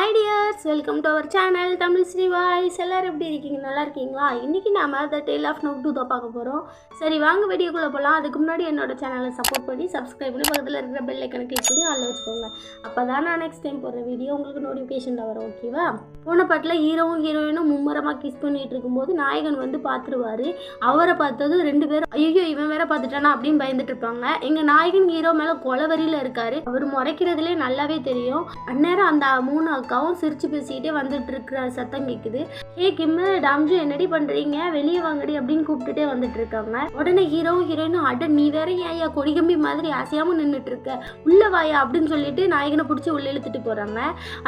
Hi dears welcome to our channel Tamil Shri voice எல்லாரும் எப்படி இருக்கீங்க? நல்லா இருக்கீங்களா? இன்றைக்கி நாம the tale of Noack two தான் பார்க்க போகிறோம் சரி வாங்க வீடியோக்குள்ளே போகலாம் அதுக்கு முன்னாடி என்னோட சேனலை சப்போர்ட் பண்ணி சப்ஸ்கிரைப் பண்ணி பக்கத்தில் இருக்கிற பெல் ஐக்கனை கிளிக் பண்ணி அதில் வச்சுக்கோங்க. அப்போ தான் நான் நெக்ஸ்ட் டைம் போடுற வீடியோ உங்களுக்கு நோட்டிஃபிகேஷனில் வரும் ஓகேவா போன பாட்டில் ஹீரோவும் ஹீரோயினும் மும்முரமாக கிஸ் பண்ணிகிட்டு இருக்கும்போது நாயகன் வந்து பார்த்துருவாரு. அவரை பார்த்தது ரெண்டு பேரும் ஐயோ இவன் வேற பார்த்துட்டானா? அப்படின்னு பயந்துட்டு இருப்பாங்க. எங்கள் நாயகன் ஹீரோ மேலே கொலவரியில் இருக்காரு. அவர் முறைக்கிறதுலே நல்லாவே தெரியும். அந்நேரம் அந்த மூணு அக்காவும் சிரிச்சு பேசிக்கிட்டே வந்துட்டு இருக்கிற சத்தம் கேட்குது ஹே கிம்மு டாம்ஜு என்னடி பண்றீங்க? வெளியே வாங்கடி அப்படின்னு கூப்பிட்டுட்டே வந்துட்டு இருக்காங்க உடனே ஹீரோவும் ஹீரோயினும் அட நீ வேற ஏயா கொடிகம்பி மாதிரி ஆசையாம நின்றுட்டு இருக்க உள்ள வாயா அப்படின்னு சொல்லிட்டு நாயகனை பிடிச்சி உள்ள இழுத்துட்டு போறாங்க.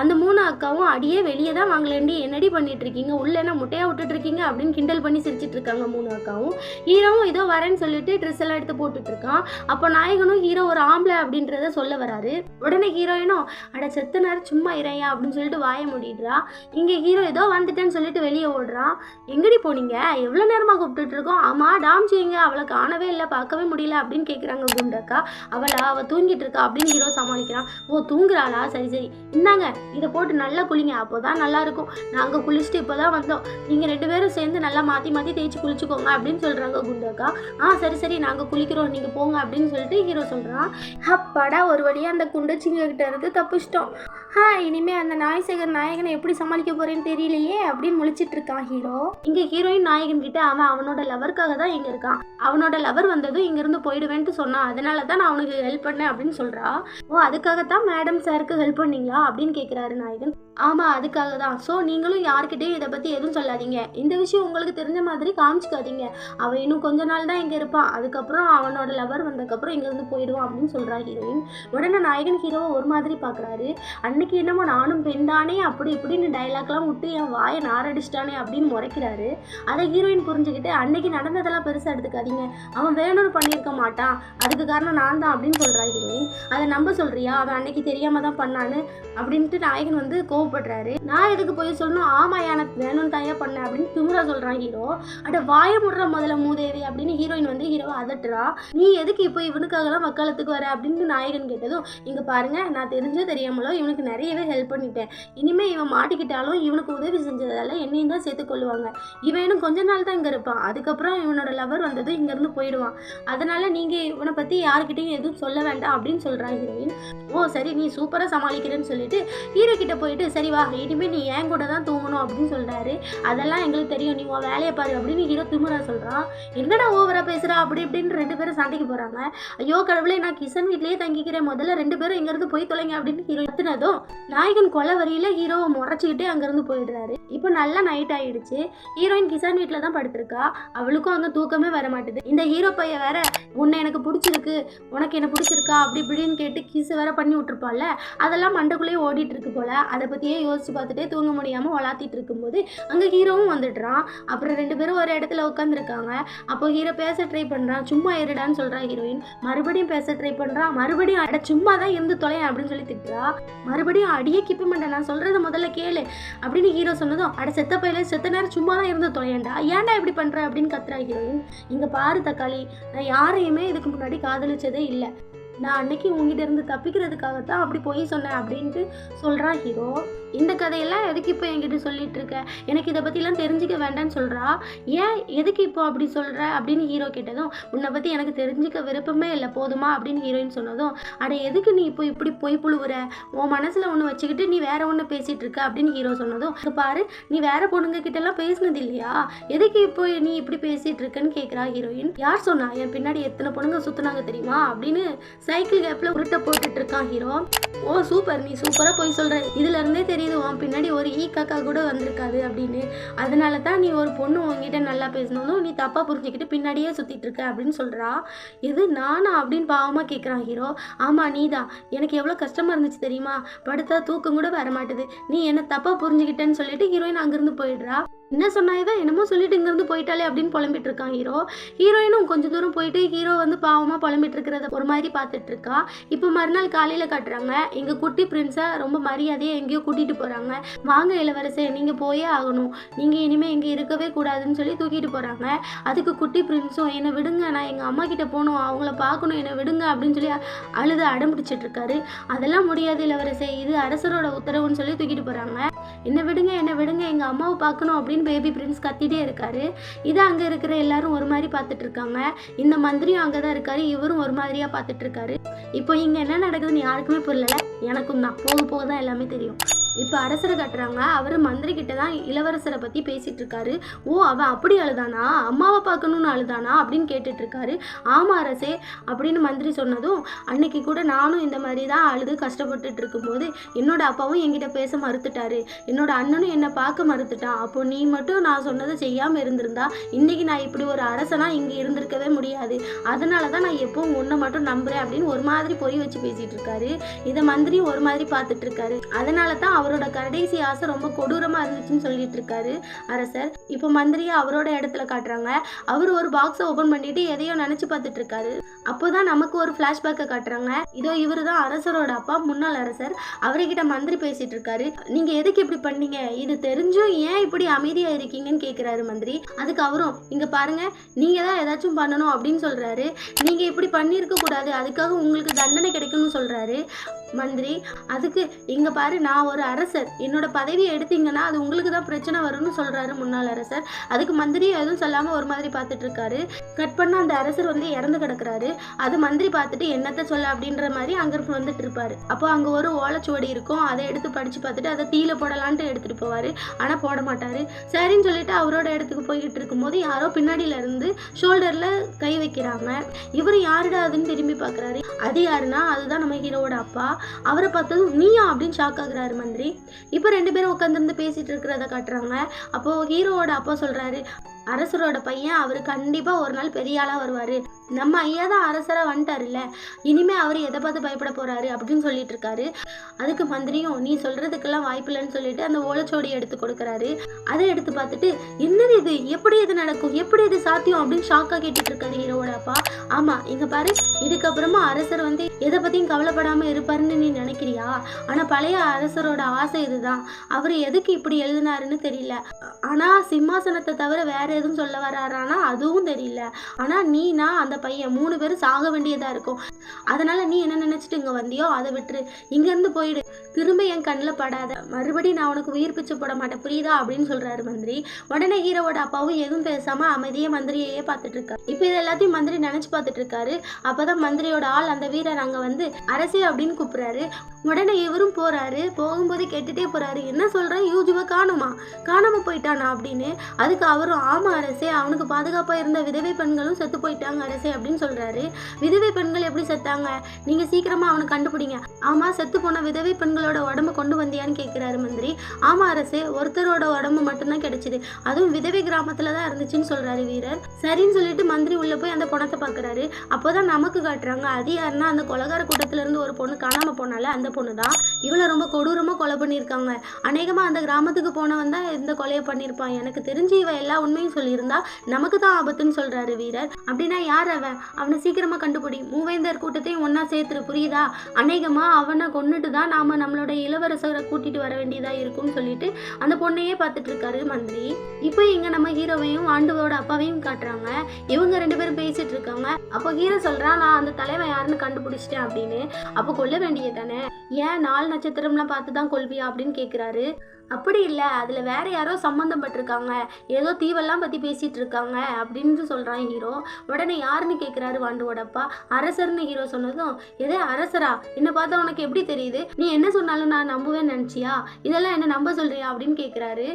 அந்த மூணு அக்காவும் அடியே வெளியே தான் வாங்கலேண்டி. என்னடி பண்ணிட்டு இருக்கீங்க உள்ள என்ன முட்டையா விட்டுட்டு இருக்கீங்க அப்படின்னு கிண்டல் பண்ணி சிரிச்சிட்டு இருக்காங்க மூணு அக்காவும். ஹீரோவும் ஏதோ வரேன்னு சொல்லிட்டு ட்ரெஸ் எல்லாம் எடுத்து போட்டுட்டு இருக்கான் அப்போ நாயகனும் ஹீரோ ஒரு ஆம்பளை அப்படின்றத சொல்ல வராரு. உடனே ஹீரோயினும் அட செத்தனார் சும்மா இறையா அப்படின்னு சொல்லிட்டு வாய முடிடுறா. இங்கே ஹீரோ ஏதோ வந்துட்டேன்னு சொல்லிட்டு வெளியே ஓடுறான். எங்கடி போனீங்க? எவ்வளோ நேரமாக கூப்பிட்டுட்டு இருக்கோம்? ஆமாம் டாம்ஜி எங்க? அவளை காணவே இல்லை பார்க்கவே முடியல அப்படின்னு கேட்குறாங்க குண்டக்கா அவளா அவள் தூங்கிட்டு இருக்கா அப்படின்னு ஹீரோ சமாளிக்கிறான். ஓ தூங்குறாளா? சரி சரி. இந்தாங்க இதை போட்டு நல்லா குளிங்க. அப்போ தான் நல்லாயிருக்கும் நாங்கள் குளிச்சுட்டு இப்போ தான் வந்தோம். நீங்கள் ரெண்டு பேரும் சேர்ந்து நல்லா மாற்றி மாற்றி தேய்ச்சி குளிச்சுக்கோங்க அப்படின்னு சொல்கிறாங்க குண்டக்கா ஆ சரி சரி. நாங்கள் குளிக்கிறோம். நீங்கள் போங்க அப்படின்னு சொல்லிட்டு ஹீரோ சொல்கிறான் அப்பாடா ஒரு வழியாக அந்த குண்டச்சிங்க கிட்ட இருந்து தப்பிச்சிட்டோம். ஹா இனிமே அந்த நாயசேகர் நாயகனை எப்படி சமாளிக்க போறேன்னு தெரியலையே அப்படின்னு முழிச்சிட்டு இருக்கான் ஹீரோ. இங்க ஹீரோயின் நாயகன் கிட்ட அவன் அவனோட லவருக்காக தான் இங்க இருக்கான். அவனோட லவர் வந்ததும் இங்க இருந்து போயிடுவேன்ட்டு சொன்னான். அதனால தான் நான் அவனுக்கு ஹெல்ப் பண்ணேன் அப்படின்னு சொல்றா. ஓ அதுக்காகத்தான் மேடம் சாருக்கு ஹெல்ப் பண்ணீங்களா அப்படின்னு கேக்குறாரு நாயகன். ஆமா அதுக்காக தான். ஸோ நீங்களும் யார்கிட்டயும் இதை பத்தி எதுவும் சொல்லாதீங்க. இந்த விஷயம் உங்களுக்கு தெரிஞ்ச மாதிரி காமிச்சுக்காதீங்க. அவன் இன்னும் கொஞ்ச நாள் தான் இங்க இருப்பான். அதுக்கப்புறம் அவனோட லவர் வந்ததுக்கப்புறம் இங்க இருந்து போயிடுவான் அப்படின்னு சொல்றா ஹீரோயின். உடனே நாயகன் ஹீரோவை ஒரு மாதிரி பாக்குறாரு. அன்னைக்கு என்னமோ நானும் பெண் தானே அப்படி இப்படின்னு டைலாக்லாம் விட்டு என் வாயை நாரடிச்சிட்டானே அப்படின்னு முறைக்கிறாரு. அதை ஹீரோயின் புரிஞ்சுக்கிட்டு அன்னைக்கு நடந்ததெல்லாம் பெருசாக எடுத்துக்காதீங்க. அவன் வேணும்னு பண்ணியிருக்க மாட்டான். அதுக்கு காரணம் நான் தான் அப்படின்னு சொல்கிறா ஹீரோயின். அதை நம்ப சொல்றியா? அவன் அன்னைக்கு தெரியாமல் தான் பண்ணான்னு அப்படின்ட்டு நாயகன் வந்து கோவப்படுறாரு. நான் எதுக்கு போய் சொல்லணும்? ஆமா எனக்கு வேணும்னு தாயா பண்ணேன் அப்படின்னு திமுறா சொல்றான் ஹீரோ. அட வாய முடுற முதல்ல மூதேவி அப்படின்னு ஹீரோயின் வந்து ஹீரோவை அதட்டுறா. நீ எதுக்கு இப்போ இவனுக்காகலாம் வக்காலத்துக்கு வர? அப்படின்னு நாயகன் கேட்டதும் இங்கே பாருங்க நான் தெரிஞ்சோ தெரியாமலோ இவனுக்கு நிறையவே ஹெல்ப் பண்ணிட்டேன். இனிமே இவன் மாட்டிக்கிட்டாலும் இவனுக்கு உதவி செஞ்சதால என்னையும் தான் சேர்த்து கொள்ளுவாங்க. இவன் இன்னும் கொஞ்ச நாள் தான் இங்கே இருப்பான். அதுக்கப்புறம் இவனோட லவர் வந்ததும் இங்கேருந்து போயிடுவான். அதனால நீங்கள் இவனை பற்றி யாருக்கிட்டையும் எதுவும் சொல்ல வேண்டாம் அப்படின்னு சொல்கிறான் ஹீரோயின். ஓ சரி நீ சூப்பராக சமாளிக்கிறேன்னு சொல்லிட்டு ஹீரோ கிட்ட போயிட்டு சரி வா இனிமேல் நீ என் கூட தான் தூங்கணும் அப்படின்னு சொல்கிறாரு அதெல்லாம் எங்களுக்கு தெரியும். நீ உன் வேலையை பாரு அப்படின்னு ஹீரோ திமுறா சொல்கிறான் என்னடா ஓவராக பேசுகிறா அப்படி இப்படின்னு ரெண்டு பேரும் சண்டைக்கு போகிறாங்க ஐயோ கடவுளே நான் கிஷன் வீட்லேயே தங்கிக்கிறேன். முதல்ல ரெண்டு பேரும் இங்கேருந்து போய் தொலைங்க அப்படின்னு ஹீரோ எத்தினதும் நாயகன் கொலை வரியில ஹீரோவை முறைச்சிக்கிட்டே அங்கிருந்து போயிடுறாரு. இப்போ நல்லா நைட் ஆயிடுச்சு. ஹீரோயின் கிசான் வீட்டில் தான் படுத்திருக்கா. அவளுக்கும் அங்கே தூக்கமே வர மாட்டேது. இந்த ஹீரோ பையன் வேற உன்னை எனக்கு பிடிச்சிருக்கு. உனக்கு என்ன பிடிச்சிருக்கா? அப்படி இப்படின்னு கேட்டு கிஸ் வேற பண்ணி விட்டுருப்பாள்ல அதெல்லாம் மண்டக்குள்ளேயே ஓடிட்டு இருக்கு போல. அதை பற்றியே யோசிச்சு பார்த்துட்டே தூங்க முடியாமல் வளாத்திட்டு இருக்கும்போது அங்கே ஹீரோவும் வந்துடுறான். அப்புறம் ரெண்டு பேரும் ஒரு இடத்துல உட்காந்துருக்காங்க அப்போ ஹீரோ பேச ட்ரை பண்ணுறான் சும்மா இருடான்னு சொல்கிறா ஹீரோயின் மறுபடியும் பேச ட்ரை பண்ணுறான் மறுபடியும் அட சும்மா தான் இருந்து தொலையன் அப்படின்னு சொல்லி திட்டுறா. மறுபடியும் அடியே கிப்ப மாட்டேன். நான் சொல்கிறத முதல்ல கேளு. அப்படின்னு ஹீரோ சொன்னதும் அட செத்த பையில செத்த நேரம் சும்மா தான் இருந்து தொலையண்டா ஏன்டா இப்படி பண்ற? அப்படின்னு கத்துறா ஹீரோயின். இங்கே பாரு தக்காளி. நான் யாரையுமே இதுக்கு முன்னாடி காதலிச்சதே இல்லை. நான் அன்னைக்கு உங்ககிட்ட இருந்து தப்பிக்கிறதுக்காகத்தான் அப்படி போய் சொன்னேன் அப்படின்ட்டு சொல்றா ஹீரோ. இந்த கதையெல்லாம் எதுக்கு இப்போ என்கிட்ட சொல்லிட்டு இருக்க? எனக்கு இதை பற்றிலாம் தெரிஞ்சுக்க வேண்டாம்னு சொல்கிறா ஏன் எதுக்கு இப்போ அப்படி சொல்கிற அப்படின்னு ஹீரோ கேட்டதும் உன்னை பற்றி எனக்கு தெரிஞ்சுக்க விருப்பமே இல்லை போதுமா அப்படின்னு ஹீரோயின் சொன்னதும் அட எதுக்கு நீ இப்போ இப்படி பொய் புழுவுற? உன் மனசில் ஒன்று வச்சுக்கிட்டு நீ வேற ஒன்று பேசிகிட்டு இருக்க அப்படின்னு ஹீரோ சொன்னதும் பாரு நீ வேற பொண்ணுங்க கிட்டலாம் பேசினது இல்லையா? எதுக்கு இப்போ நீ இப்படி பேசிகிட்டு இருக்கன்னு கேட்குறா ஹீரோயின். யார் சொன்னா என் பின்னாடி எத்தனை பொண்ணுங்க சுற்றுனாங்க தெரியுமா? அப்படின்னு சைக்கிள் கேப்பில் உருட்ட போட்டுட்டு இருக்கான் ஹீரோ ஓ சூப்பர் நீ சூப்பராக போய் சொல்கிற இதுல இருந்தே தெரியுது உன் பின்னாடி ஒரு ஈ காக்கா கூட வந்திருக்காது அப்படின்னு. அதனால தான் நீ ஒரு பொண்ணு உங்ககிட்ட நல்லா பேசினதும் நீ தப்பாக புரிஞ்சுக்கிட்டு பின்னாடியே சுற்றிட்டு இருக்க அப்படின்னு சொல்கிறா எது நானா அப்படின்னு பாவமாக கேட்குறான் ஹீரோ ஆமாம் நீ தான் எனக்கு எவ்வளோ கஷ்டமாக இருந்துச்சு தெரியுமா? படுத்தா தூக்கம் கூட வர மாட்டுது நீ என்ன தப்பாக புரிஞ்சுக்கிட்டேன்னு சொல்லிட்டு ஹீரோயின் அங்கேருந்து போயிடுறா. என்ன சொன்னா தான் என்னமோ சொல்லிட்டு இங்கேருந்து போயிட்டாலே அப்படின்னு புலம்பிட்டு இருக்கான் ஹீரோ. ஹீரோயினும் கொஞ்சம் தூரம் போயிட்டு ஹீரோ வந்து பாவமாக புலம்பிட்டு இருக்கிறத ஒரு மாதிரி பார்த்துட்டு இருக்கா இப்போ மறுநாள் காலையில் காட்டுறாங்க. எங்கள் குட்டி பிரின்ஸை ரொம்ப மரியாதையாக எங்கேயோ கூட்டிகிட்டு போகிறாங்க வாங்க இளவரசே நீங்கள் போயே ஆகணும். நீங்கள் இனிமேல் இங்கே இருக்கவே கூடாதுன்னு சொல்லி தூக்கிட்டு போகிறாங்க அதுக்கு குட்டி பிரின்ஸும் என்னை விடுங்க நான் எங்கள் அம்மா கிட்ட போகணும். அவங்கள பார்க்கணும். என்னை விடுங்க அப்படின்னு சொல்லி அழுது அடம் பிடிச்சிட்டு இருக்காரு அதெல்லாம் முடியாது இளவரசே. இது அரசரோட உத்தரவுன்னு சொல்லி தூக்கிட்டு போகிறாங்க என்னை விடுங்க என்னை விடுங்க. எங்கள் அம்மாவை பார்க்கணும் அப்படின்னு பேபி பிரின்ஸ் கத்திட்டே இருக்காரு. இதை அங்கே இருக்கிற எல்லாரும் ஒரு மாதிரி பார்த்துட்டு இருக்காங்க. இந்த மந்திரியும் அங்கே தான் இருக்காரு. இவரும் ஒரு மாதிரியாக பார்த்துட்டு இருக்காரு. இப்போ இங்கே என்ன நடக்குதுன்னு யாருக்குமே புரியல. எனக்கும் தான். போக போக தான் எல்லாமே தெரியும். இப்போ அரசரை கட்டுறாங்க அவர் மந்திரி கிட்ட தான் இளவரசரை பற்றி பேசிகிட்டு இருக்காரு ஓ அவன் அப்படி அழுதானா? அம்மாவை பார்க்கணும்னு அழுதானா? அப்படின்னு கேட்டுட்டு இருக்காரு ஆமா அரசே அப்படின்னு மந்திரி சொன்னதும் அன்னைக்கு கூட நானும் இந்த மாதிரி தான் அழுது கஷ்டப்பட்டுட்டு இருக்கும்போது என்னோட அப்பாவும் என்கிட்ட பேச மறுத்துட்டாரு. என்னோட அண்ணனும் என்னை பார்க்க மறுத்துட்டான். அப்போ நீ மட்டும் நான் சொன்னதை செய்யாமல் இருந்திருந்தா இன்னைக்கு நான் இப்படி ஒரு அரசனாக இங்கே இருந்திருக்கவே முடியாது. அதனால தான் நான் எப்பவும் உன்னை மட்டும் நம்புறேன் அப்படின்னு ஒரு மாதிரி பொய் வச்சு பேசிட்டு இருக்காரு இதை மந்திரி ஒரு மாதிரி பார்த்துட்டு இருக்காரு அதனால தான் அவரோட கடைசி ஆசை ரொம்ப கொடூரமா இருந்துச்சுன்னு சொல்லிட்டு இருக்காரு அரசர். இப்போ மந்திரியை அவரோட இடத்துல காட்டுறாங்க. அவர் ஒரு பாக்ஸை ஓபன் பண்ணிட்டு எதையோ நினைச்சு பார்த்துட்டு இருக்காரு. அப்போதான் நமக்கு ஒரு ஃபிளாஷ்பேக்கை காட்டுறாங்க. இதோ இவர் தான் அரசரோட அப்பா முன்னாள் அரசர். அவர்கிட்ட மந்திரி பேசிட்டு இருக்காரு. நீங்க எதுக்கு இப்படி பண்ணீங்க? இது தெரிஞ்சும் ஏன் இப்படி அமைதியா இருக்கீங்கன்னு கேக்குறாரு மந்திரி. அதுக்கு அவரும் இங்க பாருங்க நீங்க தான் ஏதாச்சும் பண்ணணும் அப்படின்னு சொல்றாரு. நீங்க இப்படி பண்ணியிருக்க கூடாது. அதுக்காக உங்களுக்கு தண்டனை கிடைக்கும்னு சொல்றாரு. மந்திரி அதுக்கு இங்க பாரு நான் ஒரு அரசர். என்னோட பதவியை எடுத்தீங்கன்னா அது உங்களுக்கு தான் பிரச்சனை வரும்னு சொல்றாரு முன்னாள் அரசர். அதுக்கு மந்திரி எதுவும் சொல்லாம ஒரு மாதிரி பார்த்துட்டு இருக்காரு கட் பண்ண அந்த அரசர் வந்து இறந்து கிடக்குறாரு. அது மந்திரி பார்த்துட்டு என்னத்த சொல்ல அப்படின்ற மாதிரி அங்க இருந்து வந்துட்டு இருப்பாரு அப்போ அங்க ஒரு ஓலைச்சுவடி இருக்கும். அதை எடுத்து படிச்சு பார்த்துட்டு அதை தீல போடலான்ட்டு எடுத்துட்டு போவாரு. ஆனா போட மாட்டாரு. சரின்னு சொல்லிட்டு அவரோட இடத்துக்கு போய்கிட்டு இருக்கும்போது யாரோ பின்னாடியில இருந்து ஷோல்டர்ல கை வைக்கிறாங்க. இவர் யாருடா அதுன்னு திரும்பி பார்க்குறாரு. அது யாருன்னா அதுதான் நம்ம ஹீரோவோட அப்பா. அவரை பார்த்ததும் நீயா? அப்படின்னு ஷாக் ஆகுறாரு மந்திரி. இப்போ ரெண்டு பேரும் உட்காந்துருந்து பேசிட்டு இருக்கிறத காட்டுறாங்க. அப்போ ஹீரோவோட அப்பா சொல்றாரு அரசரோட பையன் அவர் கண்டிப்பா ஒரு நாள் பெரிய ஆளா வருவாரு. நம்ம ஐயா தான் அரசரா வந்துட்டாருல்ல. இனிமே அவர் எதை பார்த்து பயப்பட போறாரு? அப்படின்னு சொல்லிட்டு இருக்காரு. அதுக்கு மந்திரியும் நீ சொல்றதுக்கெல்லாம் வாய்ப்பு இல்லைன்னு சொல்லிட்டு அந்த ஓலைச்சோடி எடுத்து கொடுக்குறாரு. அதை எடுத்து பார்த்துட்டு என்னது இது? எப்படி இது நடக்கும்? எப்படி இது சாத்தியம்? அப்படின்னு ஷாக்காக கேட்டுட்டு இருக்காரு ஹீரோவோட அப்பா. ஆமா இங்க பாரு. இதுக்கப்புறமா அரசர் வந்து எதை பத்தியும் கவலைப்படாம இருப்பாருன்னு நீ நினைக்கிறியா? ஆனா பழைய அரசரோட ஆசை இதுதான். அவர் எதுக்கு இப்படி எழுதினாருன்னு தெரியல. ஆனா சிம்மாசனத்தை தவிர வேற எதுவும் சொல்ல வராரானா? அதுவும் தெரியல. ஆனா நீனா அந்த பையன். மூணு பேரும் சாக வேண்டியதா இருக்கும். அதனால நீ என்ன நினைச்சிட்டு இங்க வந்தியோ அதை விட்டுரு. இங்கேருந்து போயிடு. திரும்ப என் கண்ணில் படாத. மறுபடி நான் உனக்கு உயிர் பிச்சை போட மாட்டேன். புரியுதா? அப்படின்னு சொல்றாரு மந்திரி. உடனே ஹீரோவோட அப்பாவும் எதுவும் பேசாமல் அமைதியே மந்திரியையே பார்த்துட்டு இருக்காரு. இப்போ இது எல்லாத்தையும் மந்திரி நினைச்சு பார்த்துட்டு இருக்காரு. அப்பதான் மந்திரியோட ஆள் அந்த வீரர் வந்து அரசே அப்படின்னு கூப்பிட்றாரு. உடனே இவரும் போறாரு. போகும்போது கேட்டுட்டே போறாரு. என்ன சொல்கிறேன் யூஜுவை காணுமா? காணாம போயிட்டானா? அப்படின்னு. அதுக்கு அவரும் ஆமா அரசே அவனுக்கு பாதுகாப்பா இருந்த விதவை பெண்களும் செத்து போயிட்டாங்க அரசே அப்படின்னு சொல்றாரு. விதவை பெண்கள் எப்படி செத்தாங்க? நீங்க சீக்கிரமா அவனை கண்டுபிடிங்க. ஆமா செத்து போன விதவை பெண்களோட உடம்ப கொண்டு வந்தியான்னு கேட்குறாரு மந்திரி. ஆமா அரசே ஒருத்தரோட உடம்பு மட்டும்தான் கிடைச்சிது. அதுவும் விதவை கிராமத்துல தான் இருந்துச்சுன்னு சொல்றாரு வீரர். சரின்னு சொல்லிட்டு மந்திரி உள்ள போய் அந்த பணத்தை பாக்குறாரு. அப்போதான் நமக்கு காட்டுறாங்க. அது யாருன்னா அந்த கொலகார கூட்டத்திலிருந்து ஒரு பொண்ணு காணாமல் போனால அந்த பொண்ணு தான் இவளை ரொம்ப கொடூரமா கொலை பண்ணியிருக்காங்க. அநேகமா அந்த கிராமத்துக்கு போனவன் தான் இந்த கொலையை பண்ணியிருப்பான். எனக்கு தெரிஞ்சு இவன் எல்லா உண்மையும் சொல்லியிருந்தா நமக்கு தான் ஆபத்துன்னு சொல்றாரு வீரர். அப்படின்னா யார் அவன்? அவனை சீக்கிரமா கண்டுபிடி. மூவேந்தர் கூட்டத்தையும் ஒன்றா சேர்த்துரு புரியுதா? அநேகமா அவனை கொண்டுட்டு தான் நாம நம்மளோட இளவரசரை கூட்டிட்டு வர வேண்டியதா இருக்கும்னு சொல்லிட்டு அந்த பொண்ணையே பார்த்துட்டு இருக்காரு மந்திரி. இப்போ இங்க நம்ம ஹீரோவையும் ஆண்டுவோட அப்பாவையும் காட்டுறாங்க. இவங்க ரெண்டு பேரும் பேசிட்டு இருக்காங்க அப்போ ஹீரோ சொல்றான் நான் அந்த தலைவன் யாருன்னு கண்டுபிடிச்சி கண்டுபிடிச்சிட்டேன் அப்படின்னு. அப்போ கொல்ல வேண்டியது தானே? ஏன் நாலு நட்சத்திரம்லாம் பார்த்து தான் கொல்வியா அப்படின்னு கேட்குறாரு அப்படி இல்லை அதில் வேற யாரோ சம்மந்தப்பட்டிருக்காங்க ஏதோ தீவெல்லாம் பற்றி பேசிட்டு இருக்காங்க அப்படின்னு சொல்கிறான் ஹீரோ உடனே யாருன்னு கேட்குறாரு வாண்டுவோடப்பா அரசர்னு ஹீரோ சொன்னதும் எதே அரசரா? என்னை பார்த்தா உனக்கு எப்படி தெரியுது? நீ என்ன சொன்னாலும் நான் நம்புவேன்னு நினச்சியா? இதெல்லாம் என்ன நம்ப சொல்றியா? அப்படின்னு கேட்குறாரு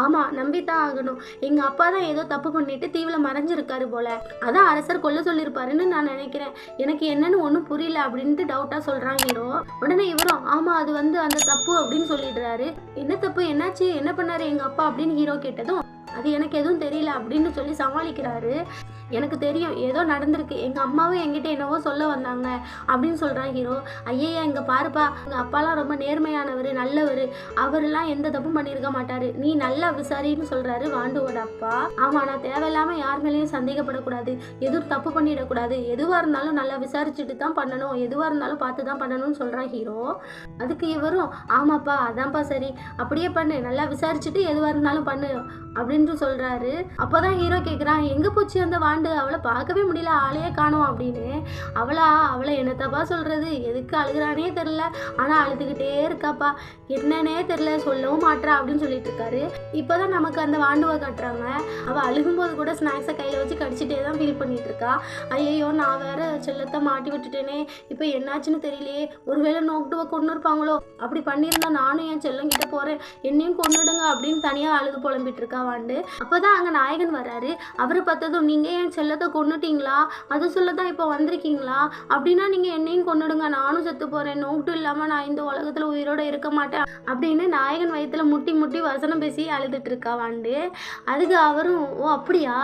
ஆமாம் நம்பித்தான் ஆகணும். எங்கள் அப்பா தான் ஏதோ தப்பு பண்ணிட்டு தீவில் மறைஞ்சிருக்காரு போல. அதான் அரசர் கொல்ல சொல்லியிருப்பாருன்னு நான் நினைக்கிறேன். எனக்கு என்னன்னு ஒன்றும் புரியல அப்படின்ட்டு டவுட்டாக சொல்கிறான் ஹீரோ. உடனே இவரும் ஆமாம் அது வந்து அந்த தப்பு அப்படின்னு சொல்லிடுறாரு. என்ன தப்பு? என்னாச்சு? என்ன பண்ணாரு எங்கள் அப்பா? அப்படின்னு ஹீரோ கேட்டதும் அது எனக்கு எதுவும் தெரியல அப்படின்னு சொல்லி சமாளிக்கிறாரு. எனக்கு தெரியும் ஏதோ நடந்திருக்கு. எங்கள் அம்மாவும் என்கிட்ட என்னவோ சொல்ல வந்தாங்க அப்படின்னு சொல்கிறான் ஹீரோ. ஐயய்யா இங்கே பாருப்பா எங்கள் அப்பாலாம் ரொம்ப நேர்மையானவர் நல்லவர். அவரெல்லாம் எந்த தப்பும் பண்ணியிருக்க மாட்டார். நீ நல்லா விசாரின்னு சொல்கிறாரு வாண்டுவோட அப்பா. ஆமாம் ஆனால் தேவையில்லாமல் யார் மேலேயும் சந்தேகப்படக்கூடாது. எதுவும் தப்பு பண்ணிடக்கூடாது. எதுவாக இருந்தாலும் நல்லா விசாரிச்சுட்டு தான் பண்ணணும். எதுவாக இருந்தாலும் பார்த்து தான் பண்ணணும்னு சொல்கிறான் ஹீரோ. அதுக்கு இவரும் ஆமாப்பா அதான்ப்பா சரி. அப்படியே பண்ணு. நல்லா விசாரிச்சுட்டு எதுவாக இருந்தாலும் பண்ணு அப்படின்ட்டு சொல்கிறாரு அப்போ தான் ஹீரோ கேட்குறான் எங்கே போச்சு அந்த வாண்டு அவளை பார்க்கவே முடியல. ஆளையே காணோம் அப்படின்னு. அவளா அவளை என்னத்தப்பா சொல்கிறது எதுக்கு அழுகுறானே தெரில ஆனால் அழுதுகிட்டே இருக்காப்பா. என்னன்னே தெரில சொல்லவும் மாட்றா அப்படின்னு சொல்லிட்டு இருக்காரு. இப்போ தான் நமக்கு அந்த வாண்டுவை காட்டுறாங்க. அவள் அழுகும்போது கூட ஸ்நாக்ஸை கையில் வச்சு கடிச்சிட்டே தான் ஃபீல் பண்ணிட்டு இருக்கா. ஐயோ நான் வேற செல்லத்தை மாட்டி விட்டுட்டேனே. இப்போ என்னாச்சுன்னு தெரியலையே. ஒருவேளை நோக்கிட்டுவை கொண்டு இருப்பாங்களோ? அப்படி பண்ணியிருந்தா நானும் என் செல்லம் கிட்ட போகிறேன் என்னையும் கொண்டுடுங்க அப்படின்னு தனியாக அழுது புலம்பிட்டு இருக்கா வாண்டு. அப்போ தான் அங்கே நாயகன் வராரு அவரை பார்த்ததும் நீங்கள் என் செல்லத்தை கொன்னுட்டீங்களா? அது சொல்ல தான் இப்போ வந்திருக்கீங்களா? அப்படின்னா நீங்கள் என்னையும் கொண்டுடுங்க நானும் செத்து போகிறேன் நோட்டு இல்லாமல் நான் இந்த உலகத்தில் உயிரோட இருக்க மாட்டேன். அப்படின்னு நாயகன் வயித்துல முட்டி முட்டி வசனம் பேசி அழுதுட்டு இருக்கா வாண்டு. அதுக்கு அவரும் ஓ அப்படியா?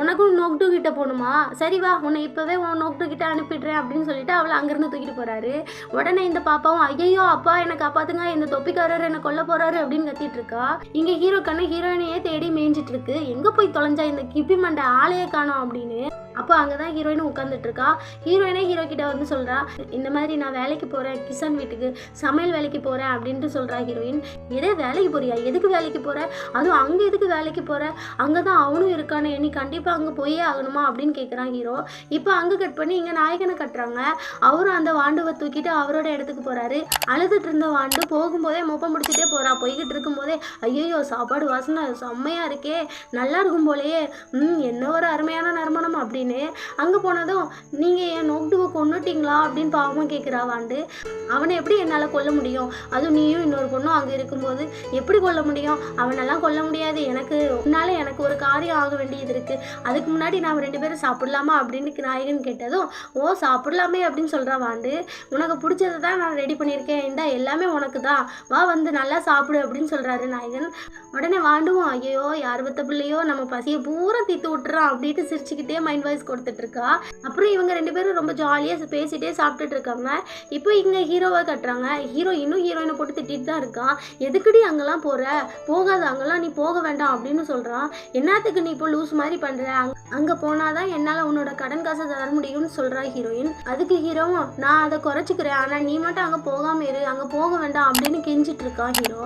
உனக்கும் நோக்டு கிட்ட போகணுமா சரி வா உன்னை இப்போவே உன் நோக்டு கிட்ட அனுப்பிடுறேன். அப்படின்னு சொல்லிட்டு அவளை அங்கேருந்து தூக்கிட்டு போறாரு. உடனே இந்த பாப்பாவும் ஐயோ அப்பா என்னை காப்பாத்துங்க. இந்த தொப்பிக்காரர் என்னை கொல்ல போறாரு. அப்படின்னு கத்திட்டு இருக்கா. இங்க ஹீரோ கண்ணு ஹீரோயினையே தேடி மேய்ஞ்சிட்டு இருக்கு. எங்கே போய் தொலைஞ்சா இந்த கிப்பி மண்டை ஆளையே காணும் அப்படின்னு அப்போ அங்கே தான் ஹீரோயின் உட்காந்துட்டு இருக்கா ஹீரோயினே ஹீரோ கிட்ட வந்து சொல்றா இந்த மாதிரி நான் வேலைக்கு போறேன் கிசான் வீட்டுக்கு சமையல் வேலைக்கு போறேன் அப்படின்ட்டு சொல்றா ஹீரோயின் எதே வேலைக்கு போறியா? எதுக்கு வேலைக்கு போற? அதுவும் அங்கே எதுக்கு வேலைக்கு போற? அங்கதான் அவனும் இருக்கானே நீ கண்டிப்பாக அங்கே போயே ஆகணுமா? அப்படின்னு கேட்குறான் ஹீரோ இப்போ அங்கே கட் பண்ணி இங்கே நாயகனை கட்டுறாங்க. அவரும் அந்த வாண்டுவை தூக்கிட்டு அவரோட இடத்துக்கு போறாரு. அழுதுட்டு இருந்த வாண்டு போகும்போதே மொப்பம் முடிச்சுட்டே போறா. போய்கிட்டு இருக்கும்போதே ஐயோ சாப்பாடு வாசனை செம்மையா இருக்கே. நல்லா இருக்கும் போலயே. ம் என்ன ஒரு அருமையான நறுமணம் அப்படின்னு அங்க போனதும் நீங்க என் நோட்டுவை கொண்டுட்டிங்களா அப்படின்னு பாவம் கேக்குறா வாண்டு. அவனை எப்படி என்னால கொல்ல முடியும்? அதுவும் நீயும் இன்னொரு பொண்ணும் அங்க இருக்கும்போது எப்படி கொல்ல முடியும்? அவனெல்லாம் கொல்ல முடியாது. எனக்கு உன்னால எனக்கு ஒரு காரியம் ஆக வேண்டியது இருக்கு. அதுக்கு முன்னாடி நாம் ரெண்டு பேரும் சாப்பிடலாமா? அப்படின்னு நாயகன் கேட்டதும் ஓ சாப்பிடலாமே அப்படின்னு சொல்றா வாண்டு. உனக்கு பிடிச்சதை தான் நான் ரெடி பண்ணியிருக்கேன். இந்தா எல்லாமே உனக்கு தான். வா வந்து நல்லா சாப்பிடு அப்படின்னு சொல்றாரு நாயகன். உடனே வாண்டுவோம் ஐயோ யார் பத்த பிள்ளையோ? நம்ம பசியை பூரா தீத்து விட்டுறான் அப்படின்ட்டு சிரிச்சுக்கிட்டே மைண்ட் அட்வைஸ் கொடுத்துட்டு இருக்கா அப்புறம் இவங்க ரெண்டு பேரும் ரொம்ப ஜாலியாக பேசிட்டே சாப்பிட்டுட்டு இருக்காங்க இப்போ இங்க ஹீரோவை கட்டுறாங்க. ஹீரோ இன்னும் ஹீரோயினை போட்டு திட்டிட்டு தான் இருக்கான் எதுக்குடி அங்கெல்லாம் போற? போகாத அங்கெல்லாம் நீ போக வேண்டாம் அப்படின்னு சொல்றான். என்னத்துக்கு நீ இப்போ லூஸ் மாதிரி பண்ற? அங்கே அங்க போனாதான் என்னால உன்னோட கடன் காசை தர முடியும்னு சொல்றா ஹீரோயின் அதுக்கு ஹீரோவும் நான் அதை குறைச்சிக்கிறேன். ஆனா நீ மட்டும் அங்க போகாம இரு. அங்க போக வேண்டாம் அப்படின்னு கெஞ்சிட்டு இருக்கான் ஹீரோ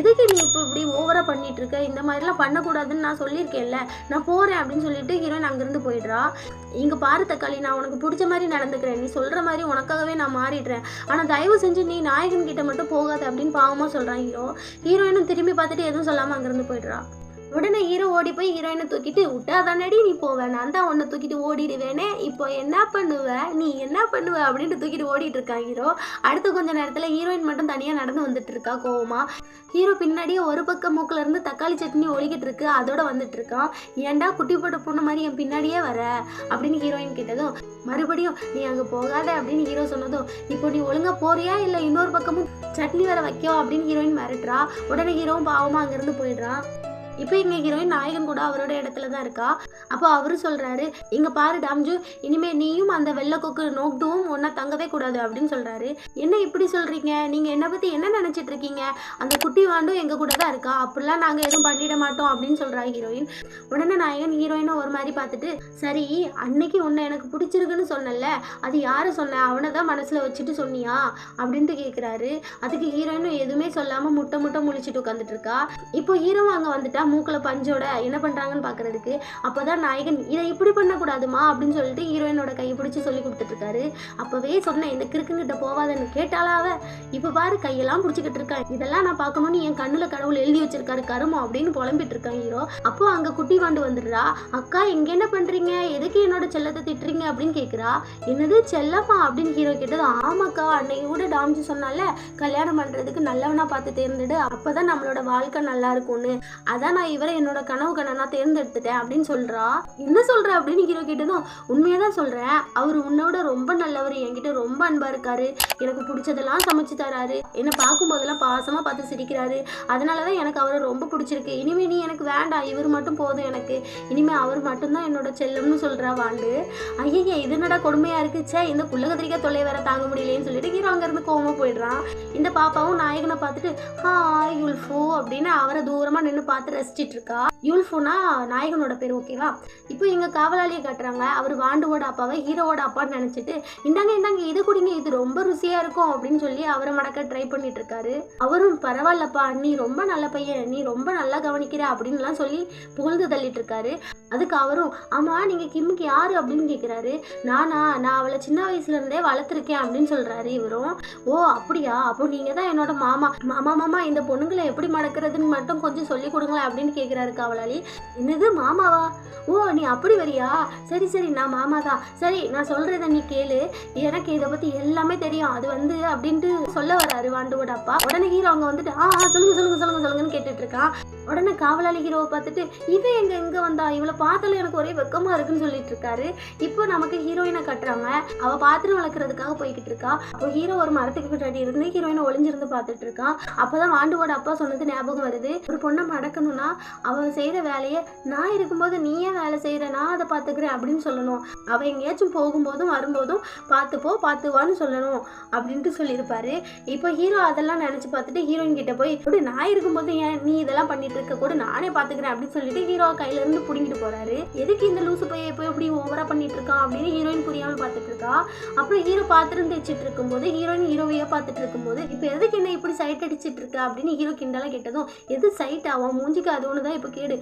எதுக்கு நீ இப்போ இப்படி ஓவரா பண்ணிட்டு இருக்க இந்த மாதிரிலாம் பண்ணக்கூடாதுன்னு நான் சொல்லியிருக்கேன்ல. நான் போறேன் அப்படின்னு சொல்லிட்டு ஹீரோயின் அங்கிருந்து போயிடுறா. இங்க பாரு தக்காளி நான் உனக்கு பிடிச்ச மாதிரி நடந்துக்கிறேன். நீ சொல்ற மாதிரி உனக்காகவே நான் மாறிடுறேன். ஆனா தயவு செஞ்சு நீ நாயகன் கிட்ட மட்டும் போகாது அப்படின்னு பாவமா சொல்கிறான் ஹீரோ. ஹீரோயினும் திரும்பி பார்த்துட்டு எதுவும் சொல்லாமல் அங்கேருந்து போயிடுறா. உடனே ஹீரோ ஓடி போய் ஹீரோயினை தூக்கிட்டு விட்டா தானடி நீ போவ நான் தான் உன்னை தூக்கிட்டு ஓடிடுவேனே. இப்போ என்ன பண்ணுவ? நீ என்ன பண்ணுவ அப்படின்ட்டு தூக்கிட்டு ஓடிட்டு இருக்கா ஹீரோ. அடுத்த கொஞ்ச நேரத்துல ஹீரோயின் மட்டும் தனியா நடந்து வந்துட்டு இருக்கா கோவமா. ஹீரோ பின்னாடியே ஒரு பக்கம் மூக்குல இருந்து தக்காளி சட்னி ஒழிக்கிட்டு இருக்கு அதோட வந்துட்டு இருக்கான். ஏன்டா குட்டி போட்ட பொண்ணு மாதிரி என் பின்னாடியே வர? அப்படின்னு ஹீரோயின் கேட்டதும் மறுபடியும் நீ அங்க போகாத அப்படின்னு ஹீரோ சொன்னதும் இப்போ நீ ஒழுங்கா போறியா இல்ல இன்னொரு பக்கமும் சட்னி வேற வைக்கோ அப்படின்னு ஹீரோயின் மிரட்டுறா. உடனே ஹீரோவும் பாவமா அங்கிருந்து போயிடுறான் இப்போ எங்க ஹீரோயின் நாயகன் கூட அவரோட இடத்துல தான் இருக்கா. அப்போ அவரு சொல்றாரு இங்க பாரு டாம்ஜு இனிமே நீயும் அந்த வெள்ளக்கோக்கு நோக்டுவும் ஒன்னா தங்கவே கூடாது அப்படின்னு சொல்றாரு. என்ன இப்படி சொல்றீங்க? நீங்க என்ன பத்தி என்ன நினைச்சிட்டு இருக்கீங்க? அந்த குட்டி வாண்டும் எங்க கூட தான் இருக்கா? அப்படிலாம் நாங்க எதுவும் பண்ணிட மாட்டோம் அப்படின்னு சொல்றா ஹீரோயின். உடனே நாயகன் ஹீரோயினை ஒரு மாதிரி பார்த்துட்டு சரி அன்னைக்கு உன்னை எனக்கு பிடிச்சிருக்குன்னு சொன்னல அது யாரு சொன்ன? அவனை தான் மனசுல வச்சுட்டு சொன்னியா? அப்படின்ட்டு கேக்குறாரு. அதுக்கு ஹீரோயினும் எதுவுமே சொல்லாம முட்டை முட்டை முழிச்சிட்டு உட்காந்துட்டு இருக்கா. இப்போ ஹீரோ அங்க வந்துட்டா மூக்கில் பஞ்சோட என்ன பண்ணுறாங்கன்னு பார்க்குறதுக்கு அப்போ தான் நாயகன் இதை இப்படி பண்ணக்கூடாதுமா? அப்படின்னு சொல்லிட்டு ஹீரோயினோட கையை பிடிச்சி சொல்லி கொடுத்துட்ருக்காரு அப்போவே சொன்னேன் இந்த கிறுக்குங்கிட்ட போவாதன்னு. கேட்டாலாவ இப்போ பாரு கையெல்லாம் பிடிச்சிக்கிட்டு இருக்கான் இதெல்லாம் நான் பார்க்கணும்னு என் கண்ணில் கடவுள் எழுதி வச்சிருக்காரு கருமம் அப்படின்னு புலம்பிட்டு இருக்கான் ஹீரோ. அப்போ அங்கே குட்டி வாண்டு வந்துடுறா. அக்கா இங்கே என்ன பண்றீங்க? எதுக்கு என்னோட செல்லத்தை திட்டுறீங்க? அப்படின்னு கேட்குறா என்னது செல்லம்மா அப்படின்னு ஹீரோ கேட்டது. ஆமாக்கா அன்னைக்கு கூட டாமிச்சு சொன்னால கல்யாணம் பண்றதுக்கு நல்லவனா பார்த்து தேர்ந்தெடு. அப்பதான் நம்மளோட வாழ்க்கை நல்லா இருக்கும்னு. அதான் நான் இவரை என்னோட கனவு கண்ணனா தேர்ந்தெடுத்துட்டேன் அப்படின்னு சொல்றா. என்ன சொல்ற அப்படின்னு ஹீரோ கேட்டதும் உண்மையை தான் சொல்றேன். அவர் உன்னோட ரொம்ப நல்லவர் என்கிட்ட ரொம்ப அன்பா இருக்காரு. எனக்கு பிடிச்சதெல்லாம் சமைச்சு தராரு. என்னை பார்க்கும்போதெல்லாம் பாசமா பார்த்து சிரிக்கிறாரு. அதனாலதான் எனக்கு அவரை ரொம்ப பிடிச்சிருக்கு. இனிமே நீ எனக்கு வேண்டாம் இவர் மட்டும் போதும் எனக்கு. இனிமே அவர் மட்டும்தான் என்னோட செல்லம்னு சொல்றா வாண்டு. ஐயா இது என்னடா கொடுமையா இருக்கு? சே இந்த குள்ள கத்திரிக்காய் தொல்லை வேற தாங்க முடியலையேன்னு சொல்லிட்டு ஹீரோ அங்கேருந்து கோவமா போயிடுறான். இந்த பாப்பாவும் நாயகனை பார்த்துட்டு ஹா யுல் ஃபோ அப்படின்னு அவரை தூரமா நின்று பார்த்து ரசிச்சிட்டு இருக்கா யூல்ஃபுனா நாயகனோட பேர் ஓகேவா? இப்போ எங்கள் காவலாளியை காட்டுறாங்க. அவர் வாண்டுவோட அப்பாவை ஹீரோவோட அப்பான்னு நினைச்சிட்டு இந்தாங்க இந்தாங்க இது குடிங்க இது ரொம்ப ருசியாக இருக்கும் அப்படின்னு சொல்லி அவரை மடக்க ட்ரை பண்ணிட்டு இருக்காரு. அவரும் பரவாயில்லப்பா நீ ரொம்ப நல்ல பையன் நீ ரொம்ப நல்லா கவனிக்கிற அப்படின்லாம் சொல்லி புகழ்ந்து தள்ளிட்டு இருக்காரு. அதுக்கு அவரும் ஆமாம் நீங்கள் கிம்முக்கு யார்? அப்படின்னு கேட்குறாரு நானா நான் அவளை சின்ன வயசுலேருந்தே வளர்த்துருக்கேன் அப்படின்னு சொல்கிறாரு இவரும். ஓ அப்படியா? அப்போ நீங்கள் தான் என்னோட மாமா மாமா மாமா இந்த பொண்ணுங்களை எப்படி மடக்கிறதுன்னு மட்டும் கொஞ்சம் சொல்லி கொடுங்களேன் அப்படின்னு கேட்குறாரு காவலாளி என்னது மாமாவா? ஓ நீ அப்படி வரியா? சரி சரி நான் மாமா தான் சரி நான் சொல்றத நீ கேளு. எனக்கு இதை பத்தி எல்லாமே தெரியும். அது வந்து அப்படின்ட்டு சொல்ல வராரு வாண்டுவோட அப்பா. உடனே ஹீரோ அவங்க வந்துட்டு ஆ ஆ, சொல்லுங்க சொல்லுங்க சொல்லுங்க சொல்லுங்கன்னு கேட்டுட்டு இருக்கான். உடனே காவலாளி ஹீரோவை பார்த்துட்டு இவன் எங்க எங்க வந்தா? இவளை பார்த்தாலும் எனக்கு ஒரே வெக்கமா இருக்குன்னு சொல்லிட்டு இருக்காரு. இப்போ நமக்கு ஹீரோயினை கட்டுறாங்க. அவ பாத்திரம் வளர்க்கறதுக்காக போய்கிட்டு இருக்கா. அப்போ ஹீரோ ஒரு மரத்துக்கு பின்னாடி இருந்து ஹீரோயினை ஒளிஞ்சிருந்து பார்த்துட்டு இருக்கான் அப்பதான் வாண்டுவோட அப்பா சொன்னது ஞாபகம் வருது. ஒரு பொண்ணை மடக்கணும்னா அவ செய்யற வேலையை நான் இருக்கும்போது நீ ஏன் வேலை செய்யற? நான் அதை பார்த்துக்கிறேன் அப்படின்னு சொல்லணும். அவ எங்கேயாச்சும் போகும்போதும் வரும்போதும் பார்த்துப்போ பார்த்துவான்னு சொல்லணும் அப்படின்ட்டு சொல்லியிருப்பாரு. இப்போ ஹீரோ அதெல்லாம் நினைச்சு பார்த்துட்டு ஹீரோயின் கிட்ட போய் இப்படி நான் இருக்கும்போது ஏன் நீ இதெல்லாம் பண்ணிட்டு இருக்க கூட நானே பாத்துக்கிறேன் அப்படின்னு சொல்லிட்டு ஹீரோ கையில இருந்து புடிங்கிட்டு போறாரு. எதுக்கு இந்த லூசு போய் இப்போ இப்படி ஓவரா பண்ணிட்டு இருக்கான் அப்படின்னு ஹீரோயின் புரியாம பார்த்துட்டு இருக்கா. அப்புறம் ஹீரோ பாத்திரம் தேய்ச்சிட்டு இருக்கும்போது ஹீரோயின் ஹீரோவையே பார்த்துட்டு இருக்கும்போது இப்போ எதுக்கு என்ன இப்படி சைட் அடிச்சிட்டு இருக்க அப்படின்னு ஹீரோ கிண்டால கேட்டதும் எது சைட் ஆகும் மூஞ்சிக்கு அது ஒன்று தான் இப்போ கேடு.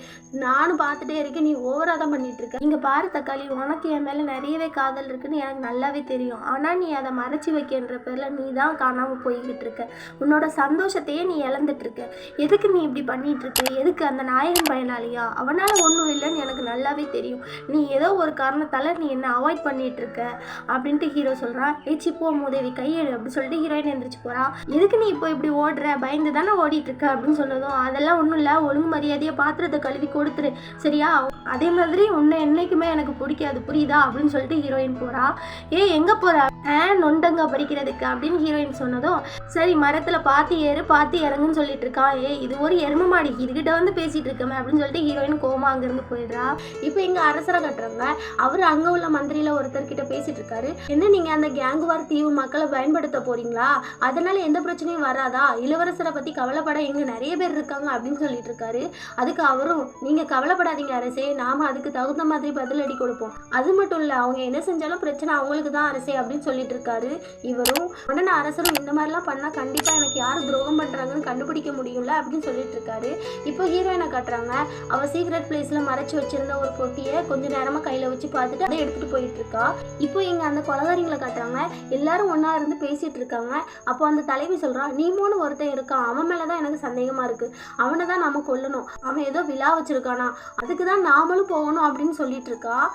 நானும் பார்த்துட்டே இருக்கேன் நீ ஓவரா தான் பண்ணிட்டு இருக்க. இங்க பாரு தக்காளி உனக்கு என் மேல நிறையவே காதல் இருக்குன்னு எனக்கு நல்லாவே தெரியும். ஆனா நீ அதை மறைச்சு வைக்கின்ற பேர்ல நீ தான் காணாம போய்கிட்டு இருக்க. உன்னோட சந்தோஷத்தையே நீ இழந்துட்டு இருக்க. எதுக்கு நீ இப்படி பண்ணிட்டு இருக்க? எதுக்கு அந்த நாயகன் பயனாளியா? அவனால ஒன்றும் இல்லைன்னு எனக்கு நல்லாவே தெரியும். நீ ஏதோ ஒரு காரணத்தால நீ என்ன அவாய்ட் பண்ணிட்டு இருக்க அப்படின்ட்டு ஹீரோ சொல்றான். ஏச்சி போ உதவி கையெழு அப்படின்னு சொல்லிட்டு ஹீரோயின் எந்திரிச்சு போறா. எதுக்கு நீ இப்போ இப்படி ஓடுற? பயந்து தானே ஓடிட்டு இருக்க அப்படின்னு சொன்னதும் அதெல்லாம் ஒன்றும் இல்லை. ஒழுங்கு மரியாதையை பாத்திரத்தை கழுவி கொடுத்துரு. சரியா? அதே மாதிரி உன்னை என்னைக்குமே எனக்கு பிடிக்காது. புரியுதா? அப்படின்னு சொல்லிட்டு ஹீரோயின் போறா. ஏ எங்க போற? ஆ நொண்டங்க படிக்கிறதுக்கு அப்படின்னு ஹீரோயின் சொன்னதும் சரி மரத்துல பார்த்து ஏறு பார்த்து இறங்குன்னு சொல்லிட்டு இருக்கா ஏ இது ஒரு எரும மாடி இதுகிட்ட வந்து பேசிட்டு இருக்கமே அப்படின்னு சொல்லிட்டு ஹீரோயின் கோமா அங்கிருந்து போயிடுறா. இப்போ இங்க அரசரை கட்டுறாங்க. அவர் அங்க உள்ள மந்திரியில ஒருத்தர் கிட்ட பேசிட்டு இருக்காரு என்ன நீங்க அந்த கேங்குவார் தீவு மக்களை பயன்படுத்த போறீங்களா? அதனால எந்த பிரச்சனையும் வராதா? இளவரசரை பத்தி கவலைப்பட இங்க நிறைய பேர் இருக்காங்க அப்படின்னு சொல்லிட்டு இருக்காரு அதுக்கு அவரும் நீங்க கவலைப்படாதீங்க அரசே நாம அதுக்கு தகுந்த மாதிரி பதிலடி கொடுப்போம். அது மட்டும் இல்ல அவங்க என்ன செஞ்சாலும் பிரச்சனை அவங்களுக்கு தான் அரசே அப்படின்னு சொல்லிட்டு இருக்காரு இவரும். உடனே அரசரும் இந்த மாதிரிலாம் பண்ணா கண்டிப்பா எனக்கு யார் துரோகம் பண்றாங்கன்னு கண்டுபிடிக்க முடியும்ல அப்படின்னு சொல்லிட்டு இருக்காரு இப்போ ஹீரோயினை காட்டுறாங்க. அவ சீக்ரெட் பிளேஸ்ல மறைச்சு வச்சிருந்த ஒரு பொட்டியை கொஞ்ச நேரமா கையில வச்சு பார்த்துட்டு அதை எடுத்துட்டு போயிட்டு இருக்கா. இப்போ இங்க அந்த கொலகாரிங்களை காட்டுறாங்க. எல்லாரும் ஒன்றா இருந்து பேசிட்டு இருக்காங்க. அப்போ அந்த தலைவி சொல்கிறான் நீமோன்னு ஒருத்தன் இருக்கான் அவன் மேலதான் எனக்கு சந்தேகமா இருக்கு. அவனை தான் நாம கொல்லணும். அவன் ஏதோ விழா வச்சிருக்கானா. அதுக்கு தான் நாமளும் போகணும் அப்படின்னு சொல்லிட்டு இருக்கா.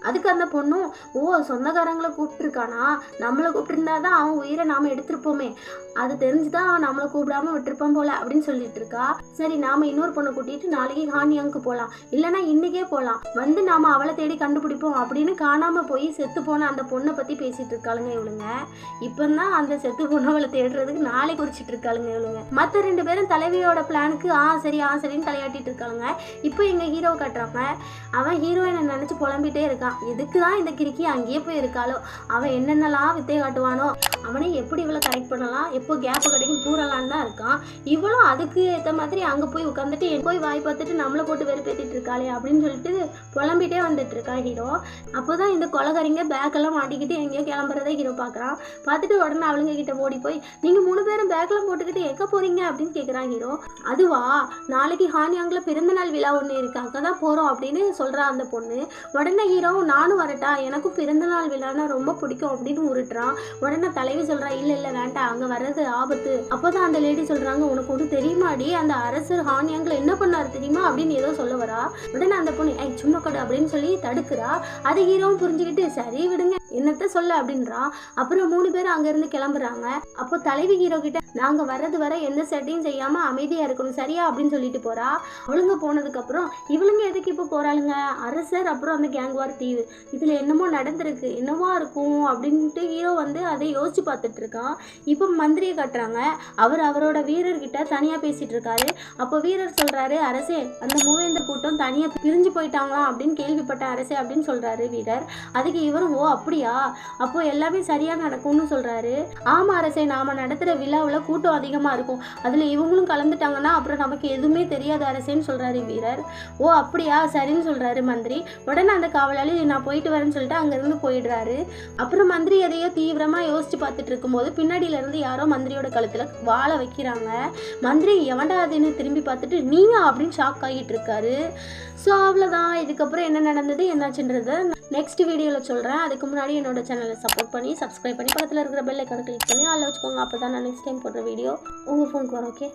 அதுக்கு அந்த பொண்ணும் ஓ சொந்தக்காரங்களை கூப்பிட்டுருக்கானா. நம்மளை கூப்பிட்டுருந்தா தான் அவன் உயிரை நாம எடுத்திருப்போமே. அது தெரிஞ்சுதான் அவன் நம்மளை கூப்பிடாம விட்டுருப்பான் போல அப்படின்னு சொல்லிட்டு இருக்கா. சரி நாம இன்னொரு பொண்ணை கூட்டிட்டு நாளைக்கு ஹானியாங்க்கு போகலாம் இல்லைன்னா இன்னைக்கே போகலாம் வந்து நாம அவளை தேடி கண்டுபிடிப்போம் அப்படின்னு காணாம போய் செத்து போன அந்த பொண்ணை பத்தி பேசிட்டு இருக்காளுங்க இவளுங்க. இப்பதான் அந்த செத்து போனவளை தேடுறதுக்கு நாளை குறிச்சிட்டு இருக்காளுங்க இவளுங்க. மற்ற ரெண்டு பேரும் தலைவியோட பிளானுக்கு ஆ சரி ஆ சரின்னு தலையாட்டிட்டு இருக்காளுங்க. இப்போ எங்க ஹீரோ காட்டுறாங்க அவன் ஹீரோயினை நினைச்சு புலம்பிட்டே இருக்கான். எதுக்கு தான் இந்த கிறுக்கி அங்கேயே போய் இருக்காளோ? அவன் என்னென்னலாம் வித்தை காட்டுவானோ? அவனை எப்படி இவளை கரெக்ட் பண்ணலாம்? எப்போ கேப் கிடைக்கும் கூறலான்னு தான் இருக்கான். இவளும் அதுக்கு ஏற்ற மாதிரி அங்கே போய் உட்காந்துட்டு என் போய் வாய் பார்த்துட்டு நம்மளை போட்டு வெறுப்பேற்றிட்டு இருக்காளே அப்படின்னு சொல்லிட்டு புலம்பிட்டே வந்துட்டு இருக்கா ஹீரோ. அப்போதான் இந்த கொலகாரிங்க பேக்கெல்லாம் மாட்டிக்கிட்டு எங்கேயோ கிளம்புறதே ஹீரோ பார்க்குறான். பார்த்துட்டு உடனே அவளுங்க கிட்ட ஓடி போய் நீங்கள் மூணு பேரும் பேக்கெல்லாம் போட்டுக்கிட்டு எங்கே போறீங்க? அப்படின்னு கேட்குறான் ஹீரோ. அதுவா? நாளைக்கு ஹானியாங்கில் பிறந்தநாள் விழா ஒன்று இருக்கு. அங்கே தான் போகிறோம் அப்படின்னு சொல்கிறா அந்த பொண்ணு. உடனே ஹீரோ நானும் வரட்டா. எனக்கும் பிறந்தநாள் விழான்னா ரொம்ப பிடிக்கும் அப்படின்னு உருட்டுறான் உடனே தலைவி சொல்றா இல்ல இல்ல வேண்டாம். அங்க வர்றது ஆபத்து. அப்போதான் அந்த லேடி சொல்றாங்க உனக்கு ஒன்று தெரியுமாடி? அந்த அரசர் எங்களை என்ன பண்ணாரு தெரியுமா? அப்படின்னு ஏதோ சொல்ல வரா. உடனே அந்த பொண்ணு ஐ சும்மா கடை அப்படின்னு சொல்லி தடுக்கிறா. அது ஹீரோவும் புரிஞ்சுக்கிட்டு சரி விடுங்க. என்னத்த சொல்ல அப்படின்றா? அப்புறம் மூணு பேரும் அங்கேருந்து கிளம்புறாங்க. அப்போ தலைவி ஹீரோ கிட்ட நாங்கள் வர்றது வர எந்த செட்டையும் செய்யாமல் அமைதியாக இருக்கணும் சரியா? அப்படின்னு சொல்லிட்டு போறா. அவளுங்க போனதுக்கப்புறம் இவளுங்க எதுக்கு இப்போ போகிறாளுங்க அரசர் அப்புறம் அந்த கேங்வார் தீவு இதில் என்னமோ நடந்திருக்கு என்னவா இருக்கும்? அப்படின்ட்டு ஹீரோ வந்து அதை யோசிச்சு பார்த்துட்டு இருக்கான். இப்போ மந்திரியை கட்டுறாங்க. அவர் அவரோட வீரர்கிட்ட தனியாக பேசிட்டு இருக்காரு. அப்போ வீரர் சொல்றாரு அரசே அந்த மூவேந்தர் கூட்டம் தனியாக பிரிஞ்சு போயிட்டாங்களாம் அப்படின்னு கேள்விப்பட்ட அரசே அப்படின்னு சொல்றாரு வீரர். அதுக்கு இவரும் ஓ அப்படி அப்படியா? அப்போ எல்லாமே சரியாக நடக்கும்னு சொல்றாரு. ஆமா அரசே நாம நடத்துகிற விழாவில் கூட்டம் அதிகமாக இருக்கும். அதில் இவங்களும் கலந்துட்டாங்கன்னா அப்புறம் நமக்கு எதுவுமே தெரியாது அரசேன்னு சொல்றாரு வீரர். ஓ அப்படியா? சரின்னு சொல்றாரு மந்திரி. உடனே அந்த காவலாளி நான் போயிட்டு வரேன்னு சொல்லிட்டு அங்கேருந்து போயிடுறாரு. அப்புறம் மந்திரி எதையோ தீவிரமாக யோசிச்சு பார்த்துட்டு இருக்கும்போது பின்னாடியில இருந்து யாரோ மந்திரியோட கழுத்தில் வாழ வைக்கிறாங்க. மந்திரி எவன்டா அதுன்னு திரும்பி பார்த்துட்டு நீயா? அப்படின்னு ஷாக் ஆகிட்டு இருக்காரு. ஸோ அவ்வளோதான் இதுக்கப்புறம் என்ன நடந்தது? என்னாச்சுன்றத நெக்ஸ்ட் வீடியோவில் சொல்கிறேன் அதுக்கு முன்னாடி என்னோட சேனலை சப்போர்ட் பண்ணி சப்ஸ்கிரைப் பண்ணி பக்கத்தில் இருக்கிற பெல் ஐக்கான கிளிக் பண்ணி அதில் வச்சுக்கோங்க. அப்போ தான் நான் நெக்ஸ்ட் டைம் போடுற வீடியோ உங்கள் ஃபோனுக்கு வரும் ஓகே